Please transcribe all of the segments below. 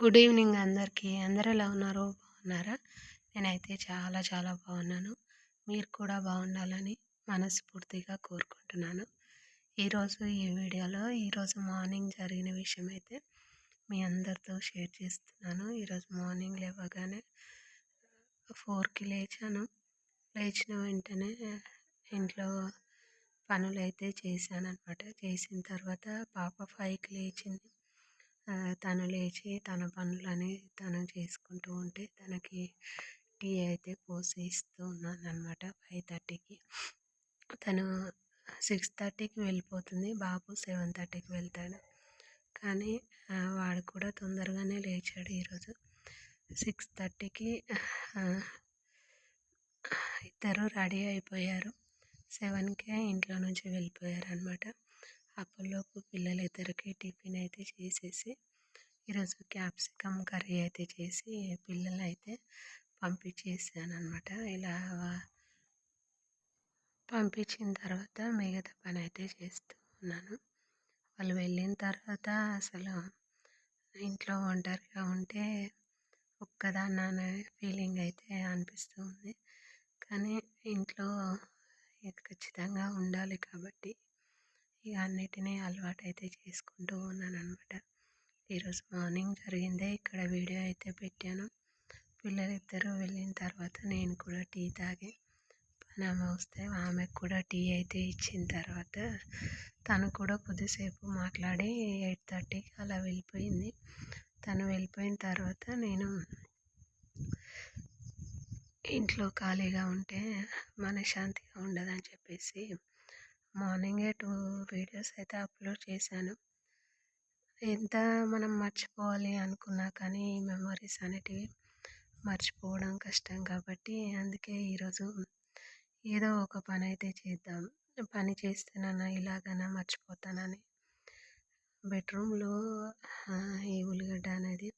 Good evening అందరికీ. అందరూ ఎలా ఉన్నారు? బాగున్నారా? నేనైతే చాలా చాలా బాగున్నాను. మీరు కూడా బాగుండాలని మనస్ఫూర్తిగా కోరుకుంటున్నాను. ఈరోజు ఈ వీడియోలో ఈరోజు మార్నింగ్ జరిగిన విషయం అయితే మీ అందరితో షేర్ చేస్తున్నాను. ఈరోజు మార్నింగ్ లేవగానే ఫోర్కి లేచాను. లేచిన వెంటనే ఇంట్లో పనులు అయితే చేశాను అనమాట చేసిన తర్వాత పాప ఫైవ్కి లేచింది. తను లేచి తన పనులని తను చేసుకుంటూ ఉంటే తనకి టీ అయితే పోసి ఇస్తూ ఉన్నాను అనమాట ఫైవ్ థర్టీకి. తను సిక్స్ థర్టీకి వెళ్ళిపోతుంది బాబు సెవెన్ థర్టీకి వెళ్తాడు. కానీ వాడు కూడా తొందరగానే లేచాడు ఈరోజు. సిక్స్ థర్టీకి ఇద్దరు రెడీ అయిపోయారు. సెవెన్కే ఇంట్లో నుంచి వెళ్ళిపోయారు అనమాట అప్పటిలోపు పిల్లలిద్దరికి టిఫిన్ అయితే చేసేసి ఈరోజు క్యాప్సికమ్ కర్రీ అయితే చేసి పిల్లలైతే పంపించేసాను అనమాట ఇలా పంపించిన తర్వాత మిగతా పని అయితే చేస్తూ ఉన్నాను. వాళ్ళు వెళ్ళిన తర్వాత అసలు ఇంట్లో ఒంటరిగా ఉంటే ఒక్కదాన్న ఫీలింగ్ అయితే అనిపిస్తుంది కానీ ఇంట్లో ఖచ్చితంగా ఉండాలి కాబట్టి ఇక అన్నిటినీ అలవాటు అయితే చేసుకుంటూ ఉన్నాను అనమాట ఈరోజు మార్నింగ్ జరిగిందే ఇక్కడ వీడియో అయితే పెట్టాను. పిల్లలిద్దరూ వెళ్ళిన తర్వాత నేను కూడా టీ తాగి పనామె వస్తే ఆమెకు కూడా టీ అయితే ఇచ్చిన తర్వాత తను కూడా కొద్దిసేపు మాట్లాడి ఎయిట్ థర్టీకి అలా వెళ్ళిపోయింది. తను వెళ్ళిపోయిన తర్వాత నేను ఇంట్లో ఖాళీగా ఉంటే మనశ్శాంతిగా ఉండదని చెప్పేసి మార్నింగే టూ వీడియోస్ అయితే అప్లోడ్ చేశాను. ఎంత మనం మర్చిపోవాలి అనుకున్నా కానీ ఈ మెమరీస్ అనేటివి మర్చిపోవడం కష్టం కాబట్టి అందుకే ఈరోజు ఏదో ఒక పని అయితే చేద్దాం. పని చేస్తేనన్నా ఇలాగైనా మర్చిపోతానని. బెడ్రూమ్లో ఈ ఉల్లిగడ్డ అనేది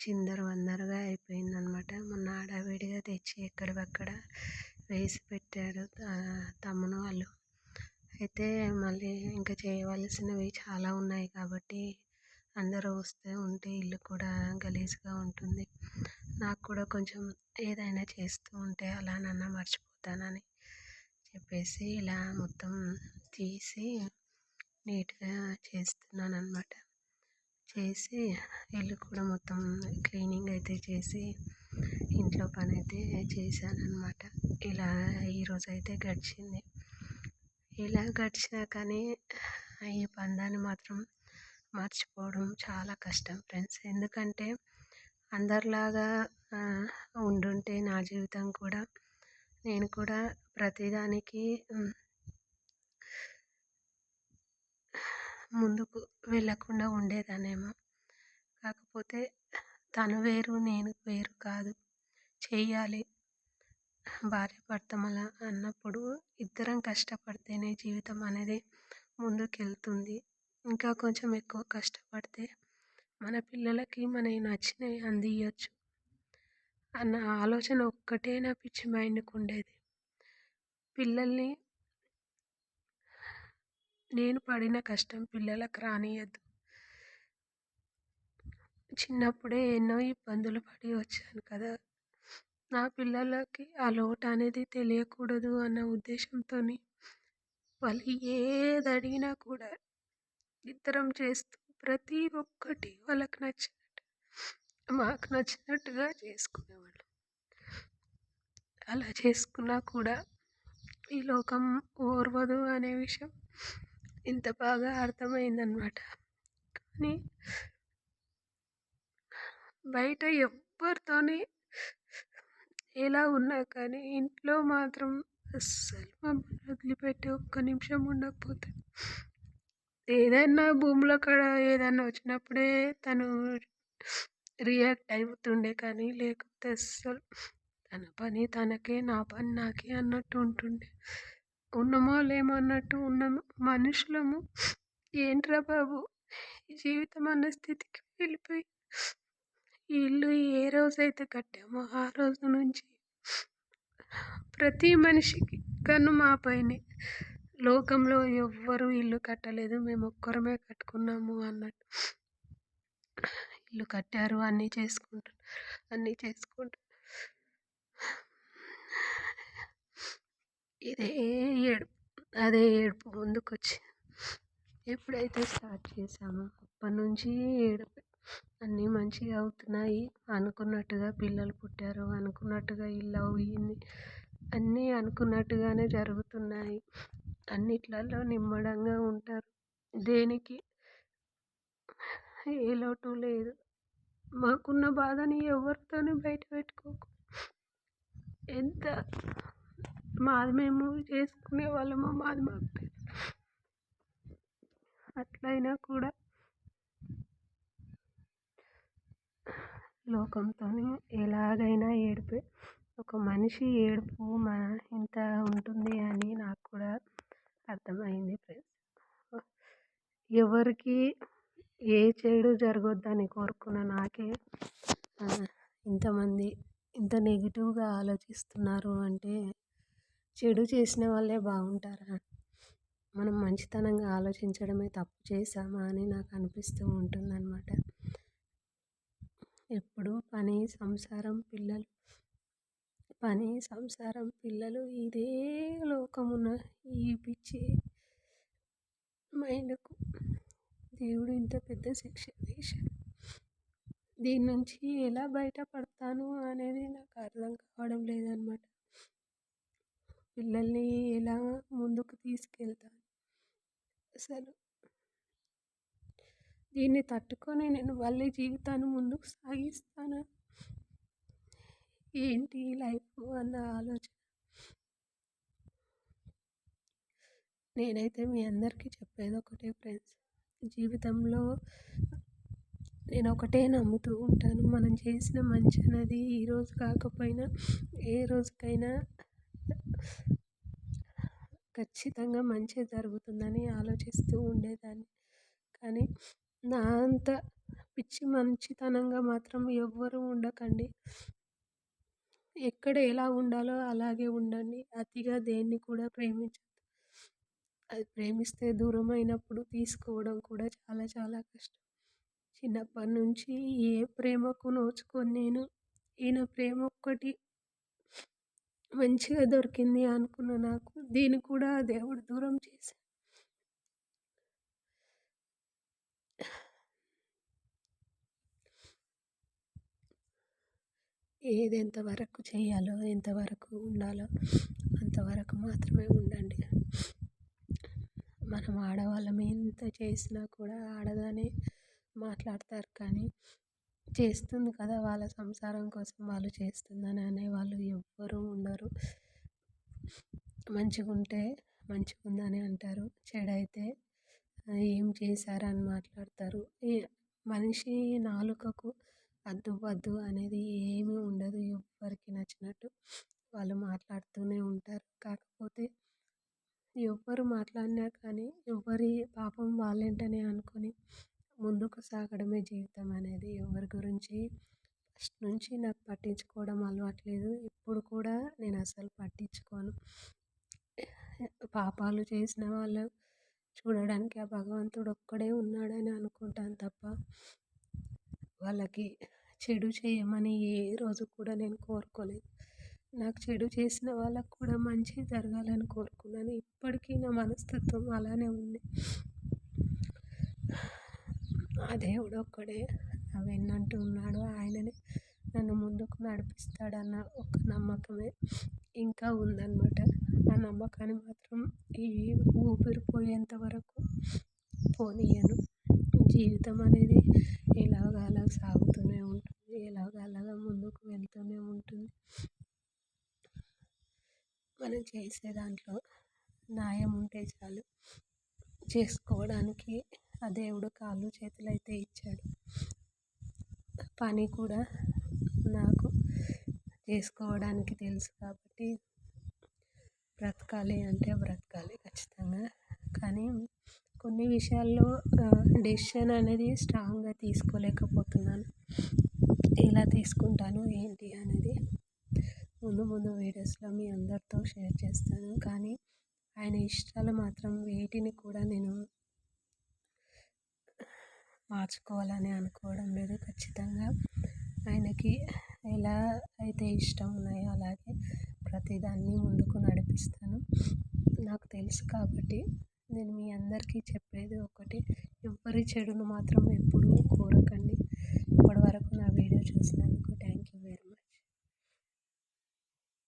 చిందరు వందరుగా అయిపోయిందనమాట. మొన్న ఆడావిడిగా తెచ్చి ఎక్కడికక్కడ వేసి పెట్టారు తమ్మును వాళ్ళు. అయితే మళ్ళీ ఇంకా చేయవలసినవి చాలా ఉన్నాయి కాబట్టి అందరూ వస్తే ఉంటే ఇల్లు కూడా గలీజ్గా ఉంటుంది. నాకు కూడా కొంచెం ఏదైనా చేస్తూ ఉంటే అలా నన్ను మర్చిపోతానని చెప్పేసి ఇలా మొత్తం తీసి నీట్గా చేస్తున్నాను అనమాట చేసి ఇల్లు కూడా మొత్తం క్లీనింగ్ అయితే చేసి ఇంట్లో పని అయితే చేశాను అనమాట ఇలా ఈరోజు అయితే గడిచింది. ఇలా గడిచినా కానీ ఈ బంధాన్ని మాత్రం మర్చిపోవడం చాలా కష్టం ఫ్రెండ్స్. ఎందుకంటే అందరిలాగా ఉండుంటే నా జీవితం కూడా నేను కూడా ప్రతిదానికి ముందుకు వెళ్ళకుండా ఉండేదానేమో కాకపోతే తను వేరు నేను వేరు కాదు. చెయ్యాలి. భార్యాభర్తలు అన్నప్పుడు ఇద్దరం కష్టపడితేనే జీవితం అనేది ముందుకెళ్తుంది. ఇంకా కొంచెం ఎక్కువ కష్టపడితే మన పిల్లలకి మనకి నచ్చినవి అందియచ్చు అన్న ఆలోచన ఒక్కటే నా పిచ్చి మైండ్కి ఉండేది. పిల్లల్ని నేను పడిన కష్టం పిల్లలకు రానియద్దు. చిన్నప్పుడే ఎన్నో ఇబ్బందులు పడి వచ్చాను కదా! నా పిల్లలకి ఆ లోటు అనేది తెలియకూడదు అన్న ఉద్దేశంతో వాళ్ళు ఏది అడిగినా కూడా ఇద్దరం చేస్తూ ప్రతి ఒక్కటి వాళ్ళకి నచ్చినట్టు మాకు నచ్చినట్టుగా చేసుకునేవాళ్ళు. అలా చేసుకున్నా కూడా ఈ లోకం ఓర్వదు అనే విషయం ఇంత బాగా అర్థమైందనమాట కానీ బయట ఎవ్వరితోని ఎలా ఉన్నా కానీ ఇంట్లో మాత్రం అస్సలు మమ్మల్ని వదిలిపెట్టి ఒక్క నిమిషం ఉండకపోతే. ఏదైనా భూముల కాడ ఏదైనా వచ్చినప్పుడే తను రియాక్ట్ అవుతుండే కానీ లేకపోతే అస్సలు తన పని తనకే నా పని నాకే అన్నట్టు ఉంటుండే. ఉన్నామో లేమో అన్నట్టు ఉన్నాము మనుషులము. ఏంట్రా బాబు? ఈ జీవితం అన్న స్థితికి వెళ్ళిపోయి ఈ ఇల్లు ఏ రోజైతే కట్టామో ఆ రోజు నుంచి ప్రతి మనిషికి కన్ను మా పైనే. లోకంలో ఎవ్వరు ఇల్లు కట్టలేదు. మేము ఒక్కరమే కట్టుకున్నాము అన్నట్టు. ఇల్లు కట్టారు. అన్నీ చేసుకుంటారు అన్నీ చేసుకుంటారు ఇదే ఏడుపు. అదే ఏడుపు ముందుకొచ్చి ఎప్పుడైతే స్టార్ట్ చేసామో అప్పటి నుంచి ఏడుపు అన్నీ మంచిగా అవుతున్నాయి. అనుకున్నట్టుగా పిల్లలు పుట్టారు. అనుకున్నట్టుగా ఇల్లు అయ్యింది అన్నీ అనుకున్నట్టుగానే జరుగుతున్నాయి. అన్నిట్లలో నిమ్మడంగా ఉంటారు. దేనికి? ఏ లోటు లేదు. మాకున్న బాధని ఎవరితోనూ బయట పెట్టుకోకు. ఎంత మాది మేము చేసుకునే వాళ్ళమో మాది మాకు తెలుసు. అట్లయినా కూడా లోకంతో ఎలాగైనా ఏడిపే ఒక మనిషి ఏడుపు మా ఇంత ఉంటుంది అని నాకు కూడా అర్థమైంది ఫ్రెండ్స్ ఎవరికి ఏ చెడు జరగొద్దని కోరుకున్న నాకే ఇంతమంది ఇంత నెగిటివ్గా ఆలోచిస్తున్నారు అంటే చెడు చేసిన వాళ్ళే బాగుంటారా? మనం మంచితనంగా ఆలోచించడమే తప్పు చేసామా అని నాకు అనిపిస్తూ ఉంటుంది అనమాట ఎప్పుడు పని సంసారం పిల్లలు. పని సంసారం పిల్లలు ఇదే లోకమున ఈ పిచ్చి మైండ్కు. దేవుడు ఇంత పెద్ద శిక్ష వేశాడు దీని నుంచి ఎలా బయటపడతాను అనేది నాకు అర్థం కావడం లేదనమాట పిల్లల్ని ఎలా ముందుకు తీసుకెళ్తాను? అసలు దీన్ని తట్టుకొని నేను మళ్ళీ జీవితాన్ని ముందుకు సాగిస్తాను. ఏంటి లైఫ్ అన్న ఆలోచన? నేనైతే మీ అందరికీ చెప్పేది ఒకటే ఫ్రెండ్స్. జీవితంలో నేను ఒకటే నమ్ముతూ ఉంటాను. మనం చేసిన మంచి అనేది ఈరోజు కాకపోయినా ఏ రోజుకైనా ఖచ్చితంగా మంచి జరుగుతుందని ఆలోచిస్తూ ఉండేదాన్ని. కానీ నా అంత పిచ్చి మంచితనంగా మాత్రం ఎవ్వరూ ఉండకండి. ఎక్కడ ఎలా ఉండాలో అలాగే ఉండండి. అతిగా దేన్ని కూడా ప్రేమించద్దు అది ప్రేమిస్తే దూరం అయినప్పుడు తీసుకోవడం కూడా చాలా చాలా కష్టం. చిన్నప్పటి నుంచి ఏ ప్రేమకు నోచుకొని నేను ఈయన ప్రేమ ఒక్కటి మంచిగా దొరికింది అనుకున్న నాకు దీన్ని కూడా దేవుడు దూరం చేశాడు. ఏది ఎంతవరకు చేయాలో ఎంతవరకు ఉండాలో అంతవరకు మాత్రమే ఉండండి. మనం ఆడవాళ్ళం ఎంత చేసినా కూడా ఆడదానే మాట్లాడతారు కానీ చేస్తుంది కదా వాళ్ళ సంసారం కోసం వాళ్ళు చేస్తుందని అనే వాళ్ళు ఎవ్వరూ ఉండరు. మంచిగా ఉంటే మంచిగా ఉందని అంటారు. చెడైతే ఏం చేశారని మాట్లాడతారు. మనిషి నాలుకకు అద్దు వద్దు అనేది ఏమీ ఉండదు. ఎవ్వరికి నచ్చినట్టు వాళ్ళు మాట్లాడుతూనే ఉంటారు. కాకపోతే ఎవ్వరు మాట్లాడినా కానీ ఎవరి పాపం వాళ్ళేంటని అనుకొని ముందుకు సాగడమే జీవితం అనేది. ఎవరి గురించి ఫస్ట్ నుంచి నాకు పట్టించుకోవడం అలవాట్లేదు ఇప్పుడు కూడా నేను అసలు పట్టించుకోను. పాపాలు చేసిన వాళ్ళు చూడడానికి ఆ భగవంతుడు ఒక్కడే ఉన్నాడని అనుకుంటాను తప్ప వాళ్ళకి చెడు చేయమని ఏ రోజు కూడా నేను కోరుకోలేదు. నాకు చెడు చేసిన వాళ్ళకు కూడా మంచి జరగాలని కోరుకున్నాను. ఇప్పటికీ నా మనస్తత్వం అలానే ఉంది. ఆ దేవుడు ఒక్కడే నా వెన్నంటూ ఉన్నాడు. ఆయననే నన్ను ముందుకు నడిపిస్తాడన్న ఒక నమ్మకమే ఇంకా ఉందన్నమాట. ఆ నమ్మకాన్ని మాత్రం ఈ ఊపిరిపోయేంత వరకు పోనీయను. జీవితం అనేది ఎలాగ అలా సాగుతూనే ఉంటుంది ఎలాగ అలాగా ముందుకు వెళ్తూనే ఉంటుంది. మనం చేసే దాంట్లో న్యాయం ఉంటే చాలు. చేసుకోవడానికి ఆ దేవుడు కాళ్ళు చేతులు అయితే ఇచ్చాడు. పని కూడా నాకు చేసుకోవడానికి తెలుసు కాబట్టి బ్రతకాలి అంటే బ్రతకాలి ఖచ్చితంగా. కానీ కొన్ని విషయాల్లో డెసిషన్ అనేది స్ట్రాంగ్గా తీసుకోలేకపోతున్నాను. ఎలా తీసుకుంటాను ఏంటి అనేది ముందు ముందు వీడియోస్లో మీ అందరితో షేర్ చేస్తాను. కానీ ఆయన ఇష్టాలు మాత్రం వేటిని కూడా నేను మార్చుకోవాలని అనుకోవడం లేదు. ఖచ్చితంగా ఆయనకి ఎలా అయితే ఇష్టం ఉన్నాయో అలాగే ప్రతిదాన్ని ముందుకు నడిపిస్తాను. నాకు తెలుసు కాబట్టి నేను మీ అందరికీ చెప్పేది ఒకటి. ఎవ్వరి చెడును మాత్రం ఎప్పుడూ కోరకండి. ఇప్పటివరకు నా వీడియో చూసినందుకు